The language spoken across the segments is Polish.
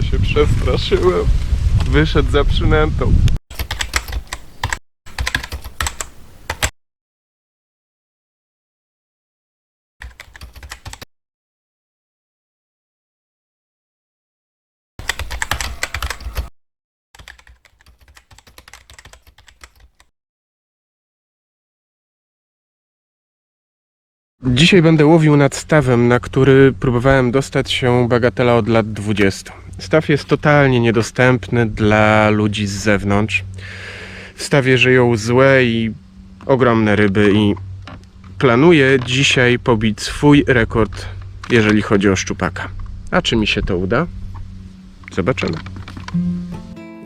Ale się przestraszyłem. Wyszedł za przynętą. Dzisiaj będę łowił nad stawem, na który próbowałem dostać się bagatela od lat 20. Staw jest totalnie niedostępny dla ludzi z zewnątrz. W stawie żyją złe i ogromne ryby i planuję dzisiaj pobić swój rekord, jeżeli chodzi o szczupaka. A czy mi się to uda? Zobaczymy.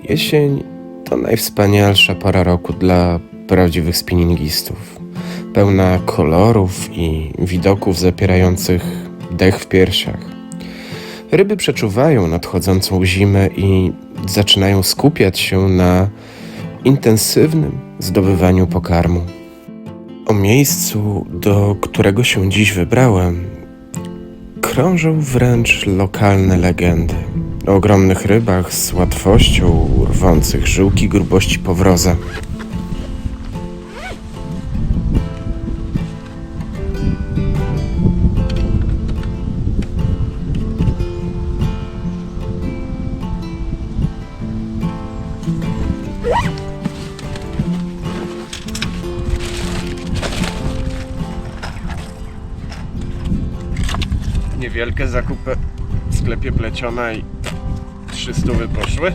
Jesień to najwspanialsza pora roku dla prawdziwych spinningistów pełna kolorów i widoków zapierających dech w piersiach. Ryby przeczuwają nadchodzącą zimę i zaczynają skupiać się na intensywnym zdobywaniu pokarmu. O miejscu, do którego się dziś wybrałem, krążą wręcz lokalne legendy. O ogromnych rybach z łatwością rwących żyłki grubości powroza. Niewielkie zakupy w sklepie pleciona i 300 poszły.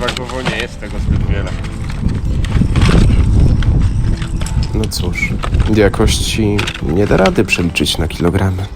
Wagowo nie jest tego zbyt wiele. No cóż, jakości nie da rady przeliczyć na kilogramy.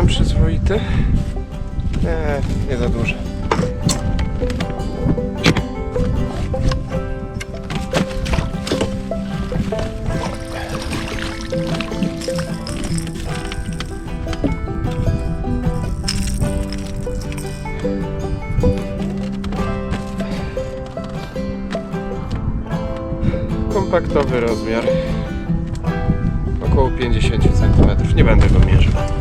Całkiem przyzwoity. Nie, nie za duży. kompaktowy rozmiar. Około 50 cm. Nie będę go mierzył.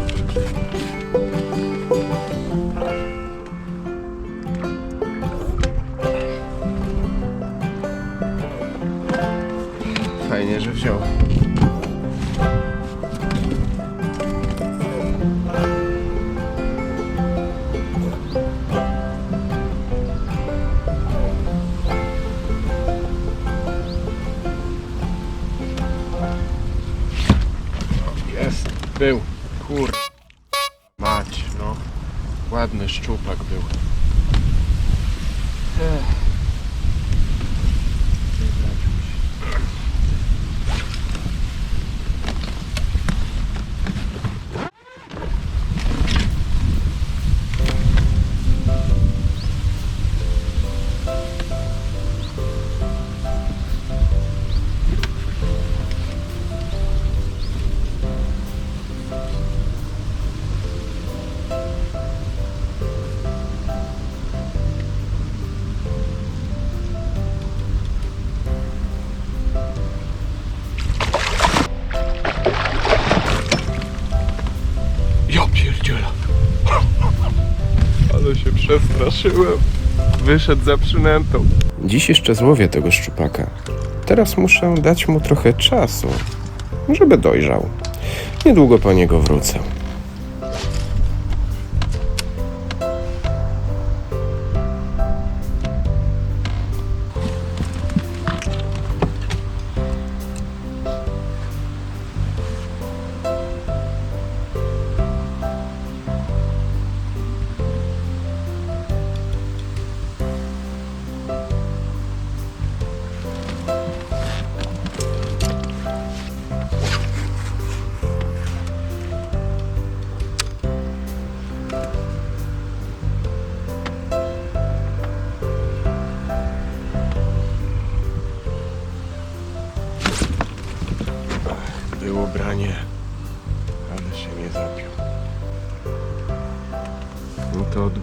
Fajnie, że wziął. Jest, był. Kur... Mać, no. Ładny szczupak był. Ech. Wyszedł za przynętą. Dziś jeszcze złowię tego szczupaka. Teraz muszę dać mu trochę czasu, żeby dojrzał. Niedługo po niego wrócę.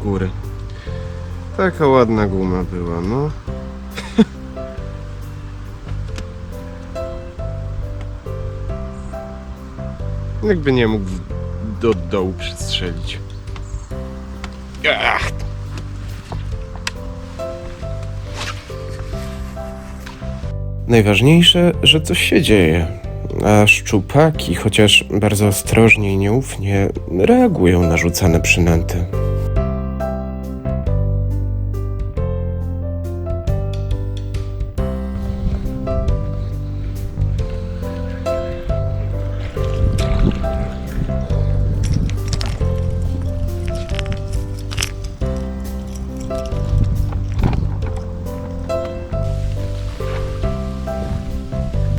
Góry. Taka ładna guma była, no. Jakby nie mógł do dołu przystrzelić. Ach. Najważniejsze, że coś się dzieje. A szczupaki, chociaż bardzo ostrożnie i nieufnie, reagują na rzucane przynęty.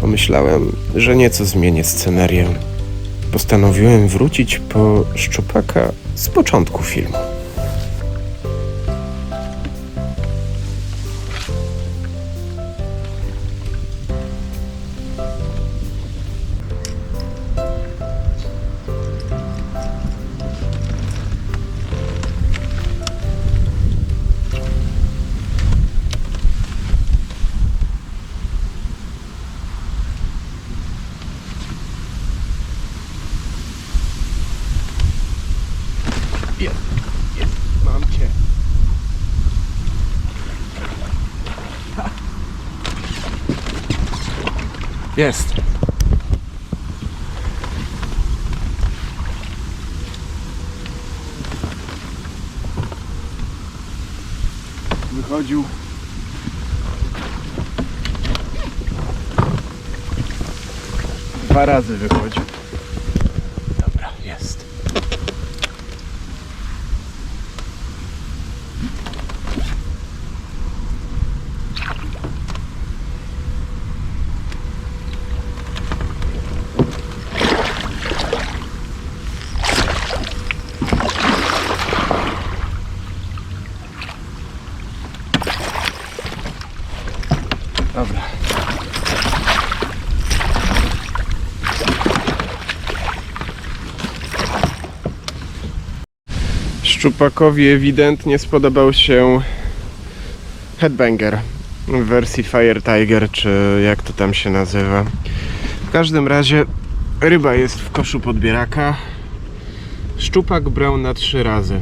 Pomyślałem, że nieco zmienię scenerię. Postanowiłem wrócić po szczupaka z początku filmu. Jest. Wychodził. Dwa razy wychodził. Dobra, jest. Dobra. Szczupakowi ewidentnie spodobał się Headbanger w wersji Fire Tiger, czy jak to tam się nazywa. W każdym razie ryba jest w koszu podbieraka. Szczupak brał na trzy razy.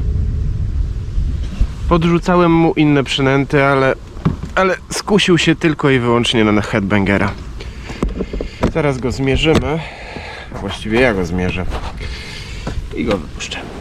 Podrzucałem mu inne przynęty, ale, ale skusił się tylko i wyłącznie na headbangera. Zaraz go zmierzymy. Właściwie ja go zmierzę. I go wypuszczę.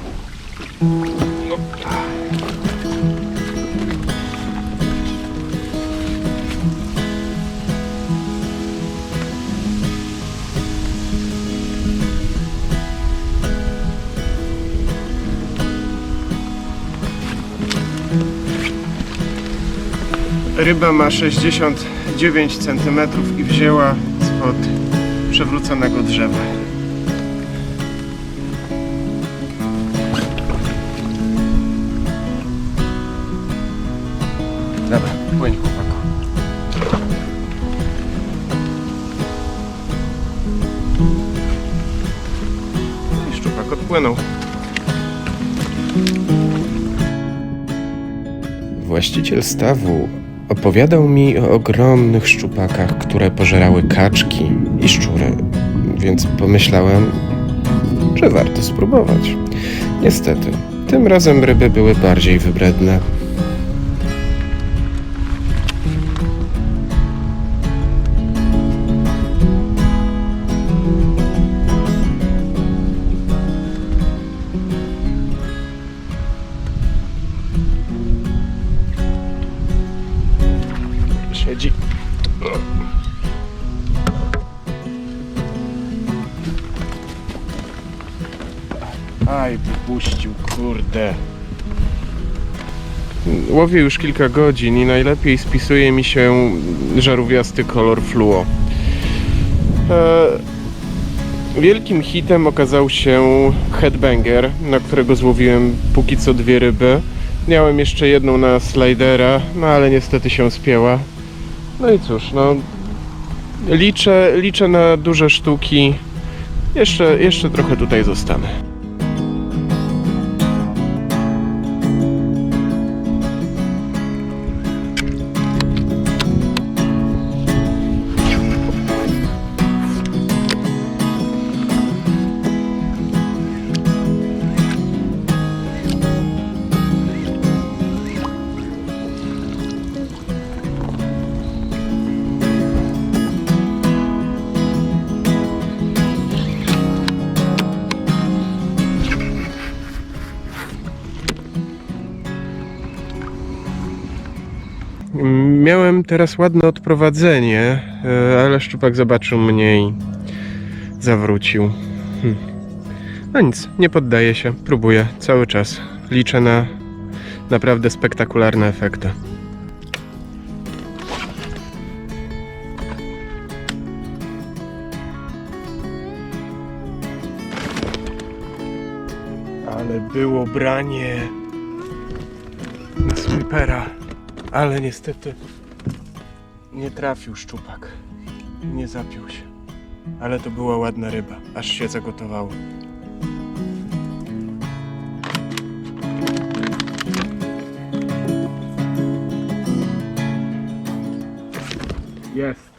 Ryba ma 69 cm i wzięła spod przewróconego drzewa. Odpłynął. Właściciel stawu opowiadał mi o ogromnych szczupakach, które pożerały kaczki i szczury, więc pomyślałem, że warto spróbować. Niestety, tym razem ryby były bardziej wybredne. Aj, wypuścił, kurde. Łowię już kilka godzin i najlepiej spisuje mi się żarówiasty kolor fluo. E, wielkim hitem okazał się headbanger, na którego złowiłem póki co dwie ryby. Miałem jeszcze jedną na slidera, no ale niestety się spięła. No i cóż, no liczę, liczę na duże sztuki. Jeszcze, jeszcze trochę tutaj zostanę. Miałem teraz ładne odprowadzenie, e, ale szczupak zobaczył mnie i zawrócił. Hm. No nic, nie poddaję się, próbuję cały czas. Liczę na naprawdę spektakularne efekty. Ale było branie na sweepera, ale niestety nie trafił szczupak. Nie zapił się. Ale to była ładna ryba, aż się zagotowało. Jest.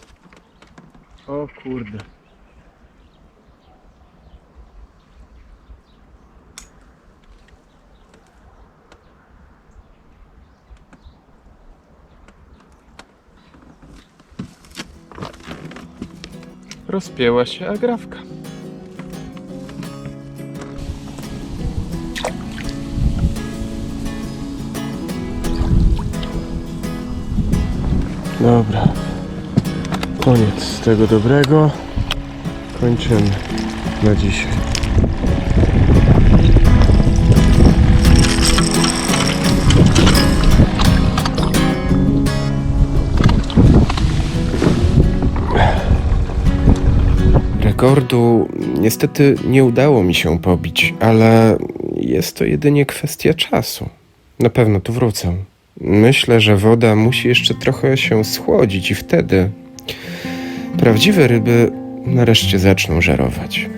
O kurde. Rozpięła się agrawka. Dobra. Koniec tego dobrego. Kończymy na dzisiaj. Rekordu niestety nie udało mi się pobić, ale jest to jedynie kwestia czasu. Na pewno tu wrócę. Myślę, że woda musi jeszcze trochę się schłodzić i wtedy prawdziwe ryby nareszcie zaczną żerować.